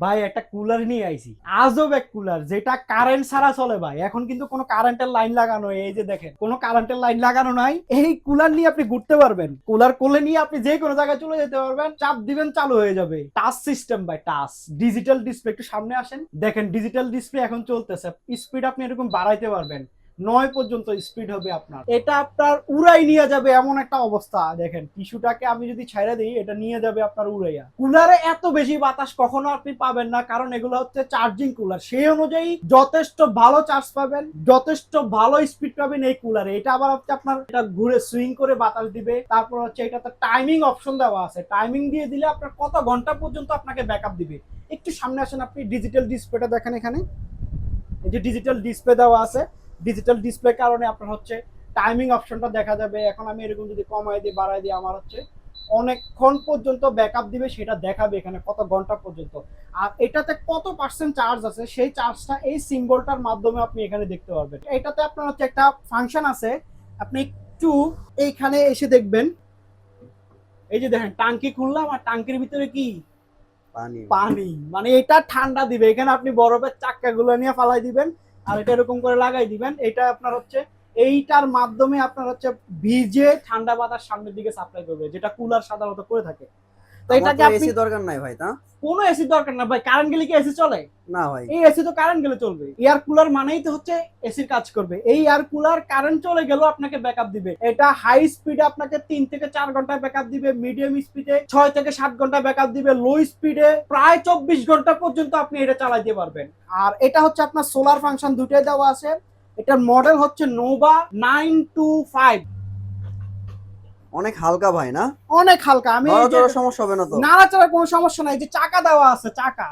ভাই, একটা কুলার নিয়ে আইছি। আজব এক কুলার যেটা কারেন্ট ছাড়া চলে ভাই। এখন কিন্তু কোনো কারেন্টের লাইন লাগানো, এই যে দেখেন, কোনো কারেন্টের লাইন লাগানো নাই। এই কুলার নিয়ে আপনি ঘুরতে পারবেন। কুলার কোলে নিয়ে আপনি যে কোনো জায়গায় চলে যেতে পারবেন। চাপ দিবেন, চালু হয়ে যাবে। টাচ সিস্টেম ভাই টাচ ডিজিটাল ডিসপ্লে একটু সামনে আসেন। দেখেন ডিজিটাল ডিসপ্লে এখন চলতেছে। স্পিড আপনি এরকম বাড়াইতে পারবেন। নয় পর্যন্ত স্পিড হবে আপনার। এটা আপনার উড়াই নিয়ে যাবে এমন একটা অবস্থা। দেখেন, টিস্যুটাকে আমি যদি ছাইড়া দিই, এটা নিয়ে যাবে আপনার উড়াইয়া। কুলারে এত বেশি বাতাস কখনো আপনি পাবেন না, কারণ এগুলো হচ্ছে চার্জিং কুলার সেই অনুযায়ী যথেষ্ট ভালো চার্জ পাবেন, যথেষ্ট ভালো স্পিড পাবেন এই কুলারে এটা আবার হচ্ছে আপনার এটা ঘুরে সুইং করে বাতাস দিবে। তারপর হচ্ছে এটাতে টাইমিং অপশন দেওয়া আছে। টাইমিং দিয়ে দিলে আপনার কত ঘণ্টা পর্যন্ত আপনাকে ব্যাকআপ দিবে। একটু সামনে আসেন আপনি ডিজিটাল ডিসপ্লেটা দেখেন এখানে। এই যে ডিজিটাল ডিসপ্লে দেওয়া আছে। ডিজিটাল ডিসপ্লে কারণে আপনার হচ্ছে টাইমিং অপশনটা দেখা যাবে। এখন আমি এরকম যদি কমাই দিই বাড়াই দিই আমার হচ্ছে অনেকক্ষণ পর্যন্ত ব্যাকআপ দিবে সেটা দেখাবে এখানে কত ঘণ্টা পর্যন্ত। আর এটাতে কত পার্সেন্ট চার্জ আছে সেই চার্জটা এই সিম্বলটার মাধ্যমে আপনি এখানে দেখতে পারবেন। এটাতে আপনার হচ্ছে একটা ফাংশন আছে আপনি একটু এইখানে এসে দেখবেন। এই যে দেখেন টাঙ্কি খুললাম আর টাঙ্কির ভিতরে কি? পানি। পানি। মানে এটা ঠান্ডা দিবে। এখানে আপনি বরফের চাক্কা চাক্কাগুলো নিয়ে ফালাই দিবেন আর এটা এরকম করে লাগাই দিবেন। এটা আপনার হচ্ছে, এইটার মাধ্যমে আপনার হচ্ছে ভিজে ঠান্ডা বাতাস সামনের দিকে সাপ্লাই করবে, যেটা কুলার সাধারণত করে থাকে। তো এটাকে আপনি এসি দরকার নাই ভাই তা? কোনো এসি দরকার না ভাই কারেন্ট গেলে কি এসি চলে? না ভাই। এই এসি তো কারেন্ট গেলে চলবে। এয়ার কুলার মানেই তো হচ্ছে এসির কাজ করবে। এই এয়ার কুলার কারেন্ট চলে গেলেও আপনাকে ব্যাকআপ দিবে। এটা হাই স্পিডে আপনাকে থেকে চার ঘণ্টা ব্যাকআপ দিবে মিডিয়াম স্পিডে ছয় থেকে সাত ঘণ্টা ব্যাকআপ দিবে লো স্পিডে প্রায় চব্বিশ ঘণ্টা পর্যন্ত আপনি এটা চালাইতে পারবেন। আর এটা হচ্ছে আপনার সোলার ফাংশন দুটোই দেওয়া আছে। এটার মডেল হচ্ছে নোভা নাইন টু ফাইভ অনেক হালকা ভাই না? অনেক হালকা আমি নাড়াচাড়া সমস্যা হবে না তো? নাড়াচাড়া কোনো সমস্যা নাই যে চাকা দেওয়া আছে চাকা।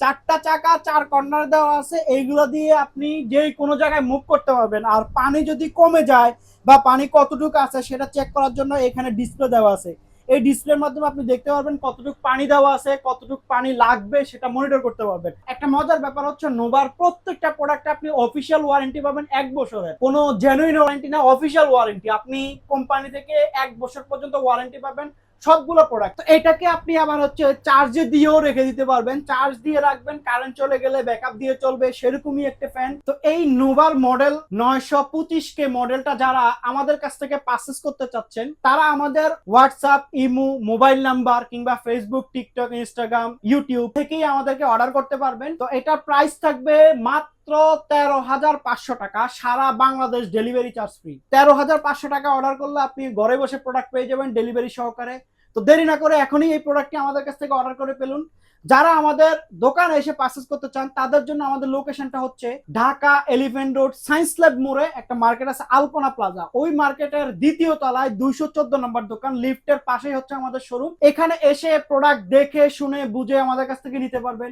চারটা চাকা চার কর্নার দেওয়া আছে এইগুলো দিয়ে আপনি যে কোনো জায়গায় মুভ করতে পারবেন। আর পানি যদি কমে যায় বা পানি কতটুকু আছে সেটা চেক করার জন্য এখানে ডিসপ্লে দেওয়া আছে। এই ডিসপ্লের মাধ্যমে আপনি দেখতে পারবেন কতটুকু পানি দেওয়া আছে, কতটুকু পানি লাগবে, সেটা মনিটর করতে পারবেন। একটা মজার ব্যাপার হচ্ছে নোভার প্রত্যেকটা প্রোডাক্টে আপনি অফিসিয়াল ওয়ারেন্টি পাবেন এক বছরের। কোনো জেনুইন ওয়ারেন্টি না অফিসিয়াল ওয়ারেন্টি আপনি কোম্পানি থেকে এক বছর পর্যন্ত ওয়ারেন্টি পাবেন। সবগুলো প্রোডাক্ট এটাকে আপনি আবার হচ্ছে চার্জে দিয়েও রেখে দিতে পারবেন। চার্জ দিয়ে রাখবেন কারেন্ট চলে গেলে ব্যাকআপ দিয়ে চলবে, সেরকমই একটা ফ্যান তো এই নোভার মডেল নয়শো পঁচিশ কে মডেলটা যারা আমাদের কাছ থেকে পারচেস করতে চাচ্ছেন, তারা আমাদের হোয়াটসঅ্যাপ ইমো মোবাইল নাম্বার কিংবা ফেসবুক টিকটক ইনস্টাগ্রাম ইউটিউব থেকেই আমাদেরকে অর্ডার করতে পারবেন। তো এটার প্রাইস থাকবে মাত্র তেরো হাজার পাঁচশো টাকা, সারা বাংলাদেশ ডেলিভারি চার্জ ফ্রি তেরো হাজার পাঁচশো টাকা অর্ডার করলে আপনি ঘরে বসে প্রোডাক্ট পেয়ে যাবেন ডেলিভারি সহকারে। তো দেরি না করে এখনই এই প্রোডাক্টটি আমাদের কাছ থেকে অর্ডার করে ফেলুন। যারা আমাদের দোকানে এসে পারচেস করতে চান, তাদের জন্য আমাদের লোকেশনটা হচ্ছে Dhaka elephant road science lab মোড়ে একটা মার্কেট আছে আলপনা প্লাজা ওই মার্কেটের দ্বিতীয় তলায় দুইশো চোদ্দ নম্বর দোকান লিফটের পাশেই হচ্ছে আমাদের শোরুম এখানে এসে প্রোডাক্ট দেখে, শুনে, বুঝে আমাদের কাছ থেকে নিতে পারবেন।